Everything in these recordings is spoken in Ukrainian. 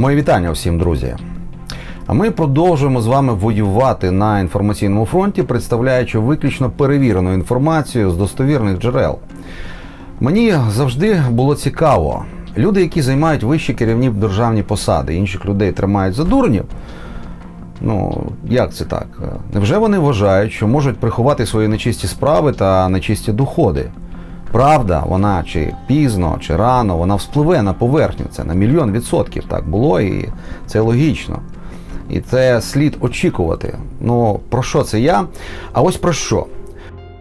Мої вітання всім, друзі. А ми продовжуємо з вами воювати на інформаційному фронті, представляючи виключно перевірену інформацію з достовірних джерел. Мені завжди було цікаво. Люди, які займають вищі керівні державні посади, інших людей тримають за дурнів. Ну, як це так? Невже вони вважають, що можуть приховати свої нечисті справи та нечисті доходи? Правда, вона чи пізно, чи рано, вона вспливе на поверхню. Це на мільйон відсотків так було, і це логічно. І це слід очікувати. Ну, про що це я? А ось про що?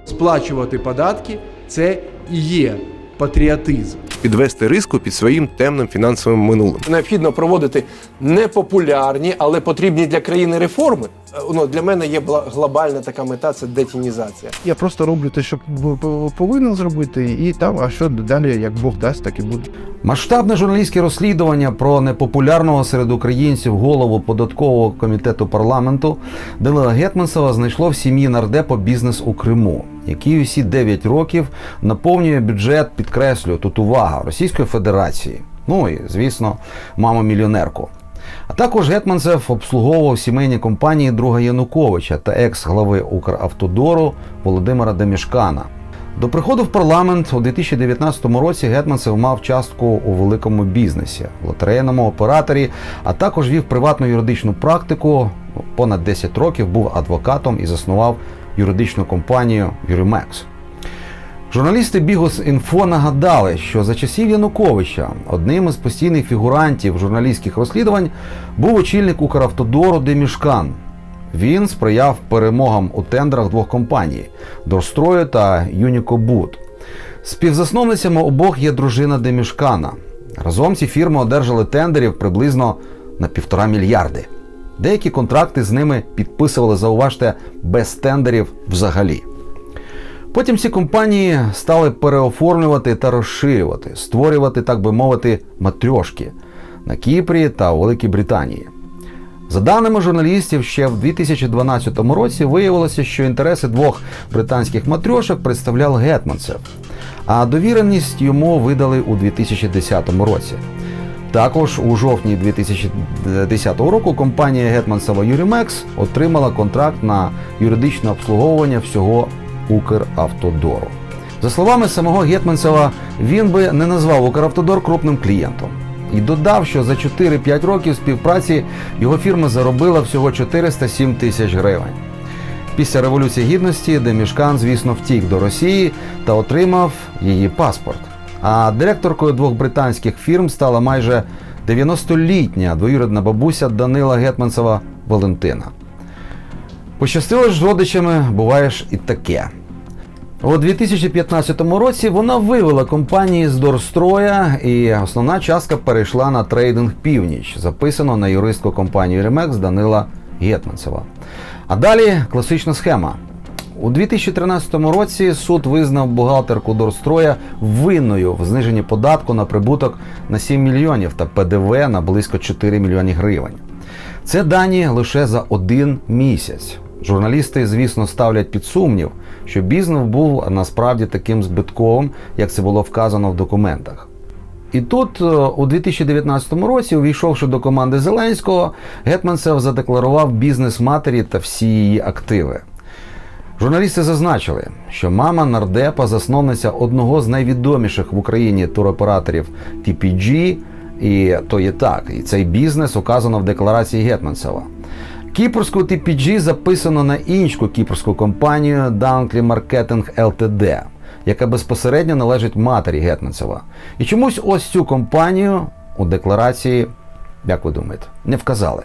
Сплачувати податки це і є патріотизм. підвести риску під своїм темним фінансовим минулим. Необхідно проводити непопулярні, але потрібні для країни реформи. Е, Ну, для мене є глобальна така мета це детінізація. Я просто роблю те, що повинен зробити, і там, а що далі, як Бог дасть, так і буде. Масштабне журналістське розслідування про непопулярного серед українців голову податкового комітету парламенту Данила Гетманцева знайшло в сім'ї нардепа бізнес у Криму, який усі 9 років наповнює бюджет, підкреслюю, тут увага Російської Федерації. Ну і звісно, маму мільйонерку. Також Гетманцев обслуговував сімейні компанії друга Януковича та екс-глави Укравтодору Володимира Демішкана. До приходу в парламент у 2019 році Гетманцев мав частку у великому бізнесі, лотерейному операторі, а також вів приватну юридичну практику. Понад 10 років був адвокатом і заснував юридичну компанію Юримекс. Журналісти Бігус Інфо нагадали, що за часів Януковича одним із постійних фігурантів журналістських розслідувань був очільник Укравтодору Демішкан. Він сприяв перемогам у тендрах двох компаній Дорстрою та Юнікобуд. Співзасновницями обох є дружина Демішкана. Разом ці фірми одержали тендерів приблизно на півтора мільярди. Деякі контракти з ними підписували, зауважте, без тендерів взагалі. Потім ці компанії стали переоформлювати та розширювати, створювати, так би мовити, матрьошки на Кіпрі та Великій Британії. За даними журналістів, ще в 2012 році виявилося, що інтереси двох британських матрьошок представляв Гетманцев, а довіреність йому видали у 2010 році. Також у жовтні 2010 року компанія Гетманцева Юрімекс отримала контракт на юридичне обслуговування всього Укравтодору. За словами самого Гетманцева, він би не назвав Укравтодор крупним клієнтом. І додав, що за 4-5 років співпраці його фірма заробила всього 407 тисяч гривень. Після Революції Гідності Демішкан, звісно, втік до Росії та отримав її паспорт. А директоркою двох британських фірм стала майже 90-літня двоюрідна бабуся Данила Гетманцева Валентина. Пощастило ж з родичами, буває ж і таке. У 2015 році вона вивела компанії з Дорстроя, і основна частка перейшла на трейдинг Північ, записано на юристку компанії Ремекс Данила Гетманцева. А далі класична схема. У 2013 році суд визнав бухгалтерку Дорстроя винною в зниженні податку на прибуток на 7 мільйонів та ПДВ на близько 4 мільйони гривень. Це дані лише за один місяць. Журналісти, звісно, ставлять під сумнів, що бізнес був насправді таким збитковим, як це було вказано в документах. І тут, е, у 2019 році, увійшовши до команди Зеленського, Гетманцев задекларував бізнес матері та всі її активи. Журналісти зазначили, що мама нардепа, засновниця одного з найвідоміших в Україні туроператорів TPG, і то є так, і цей бізнес указано в декларації Гетманцева. Кіпрську TPG записано на іншу кіпрську компанію Dunkley Marketing Ltd, яка безпосередньо належить матері Гетманцева. І чомусь ось цю компанію у декларації, як ви думаєте, не вказали.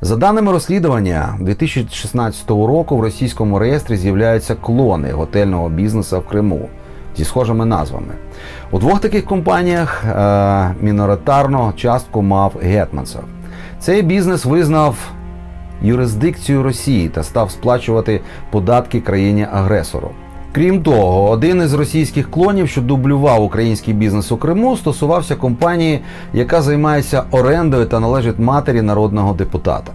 За даними розслідування, 2016 року в російському реєстрі з'являються клони готельного бізнесу в Криму зі схожими назвами. У двох таких компаніях е- міноритарну частку мав Гетманцев. Цей бізнес визнав юрисдикцію Росії та став сплачувати податки країні-агресору. Крім того, один із російських клонів, що дублював український бізнес у Криму, стосувався компанії, яка займається орендою та належить матері народного депутата.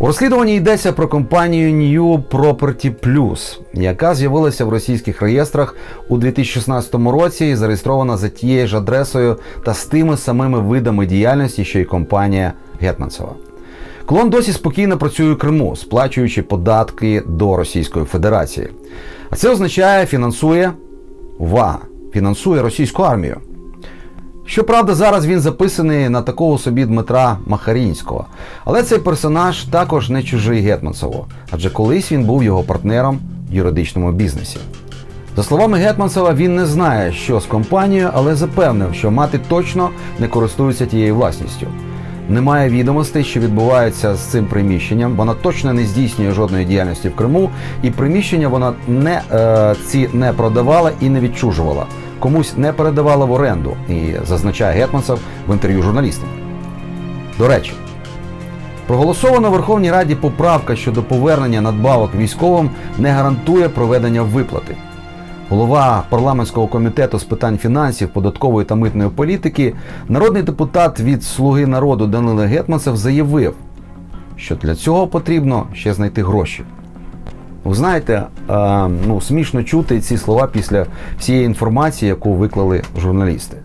У розслідуванні йдеться про компанію New Property Plus, яка з'явилася в російських реєстрах у 2016 році і зареєстрована за тією ж адресою та з тими самими видами діяльності, що й компанія Гетманцева. Клон досі спокійно працює у Криму, сплачуючи податки до Російської Федерації. А це означає, фінансує увага, фінансує російську армію. Щоправда, зараз він записаний на такого собі Дмитра Махарінського. Але цей персонаж також не чужий Гетманцеву, адже колись він був його партнером в юридичному бізнесі. За словами Гетманцева, він не знає, що з компанією, але запевнив, що мати точно не користується тією власністю. Немає відомостей, що відбувається з цим приміщенням. Вона точно не здійснює жодної діяльності в Криму, і приміщення вона не е, ці не продавала і не відчужувала. Комусь не передавала в оренду, і зазначає Гетманцев в інтерв'ю журналістам. До речі, проголосована Верховній Раді поправка щодо повернення надбавок військовим не гарантує проведення виплати. Голова парламентського комітету з питань фінансів, податкової та митної політики, народний депутат від Слуги народу Данило Гетманцев заявив, що для цього потрібно ще знайти гроші. Ви знаєте, ну, смішно чути ці слова після всієї інформації, яку виклали журналісти.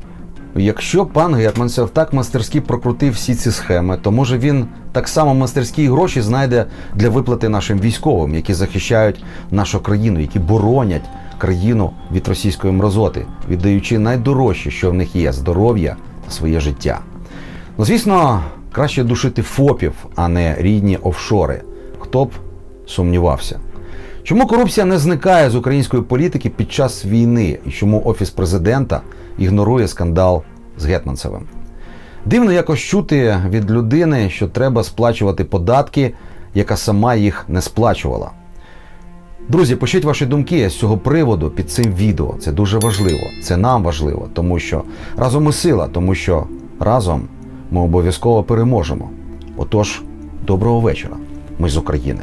Якщо пан Гетманцев так мастерськи прокрутив всі ці схеми, то може він так само мастерські гроші знайде для виплати нашим військовим, які захищають нашу країну, які боронять країну від російської мразоти, віддаючи найдорожче, що в них є здоров'я та своє життя. Ну, звісно, краще душити ФОПів, а не рідні офшори. Хто б сумнівався. Чому корупція не зникає з української політики під час війни і чому офіс президента ігнорує скандал з Гетманцевим? Дивно якось чути від людини, що треба сплачувати податки, яка сама їх не сплачувала. Друзі, пишіть ваші думки з цього приводу під цим відео. Це дуже важливо. Це нам важливо, тому що разом ми сила, тому що разом ми обов'язково переможемо. Отож, доброго вечора. Ми з України.